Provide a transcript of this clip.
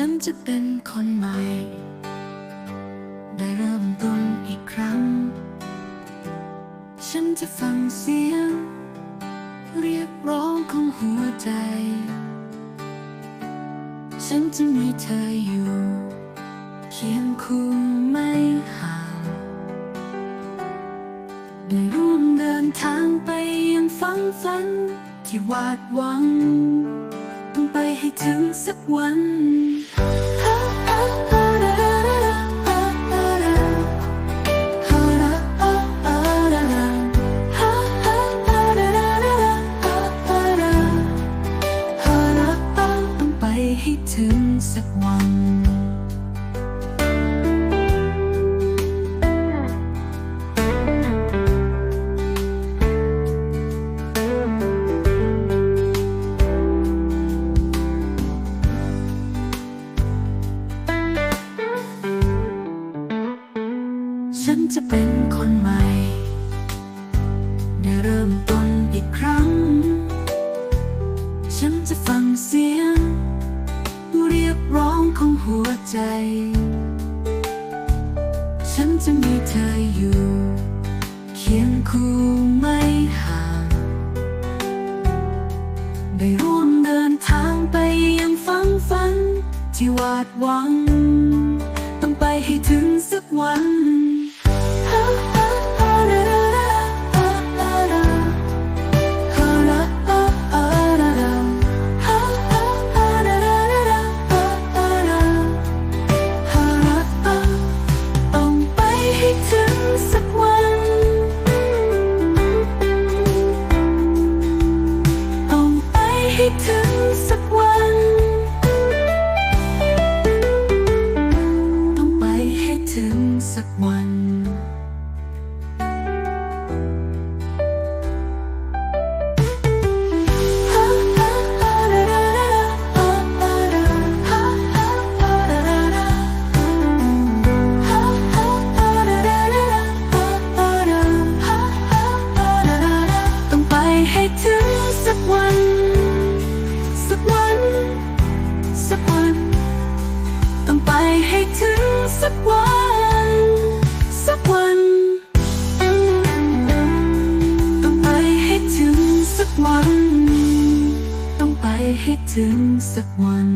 ฉันจะเป็นคนใหม่ ได้เริ่มต้นอีกครั้ง ฉันจะฟังเสียง เรียกร้องของหัวใจ ฉันจะมีเธออยู่ เคียงคู่ไม่ห่างได้ร่วมเดินทางไปยังฝังฝันที่วาดหวัง ต้องไปให้ถึงสักวัน ฉันจะเป็นคนใหม่ ได้เริ่มต้นอีกครั้ง ฉันจะฟังเสียง เรียกร้องของหัวใจ ฉันจะมีเธออยู่ เคียงคู่ไม่ห่างได้ร่วมเดินทางไปยังฝังฝัน ที่วาดหวัง ต้องไปให้ถึงสักวัน สักวันต้องไปให้ถึงสักวันสักวันสักวัน ต้องไปให้ถึงสักวัน วัน ต้องไปให้ถึงสักวัน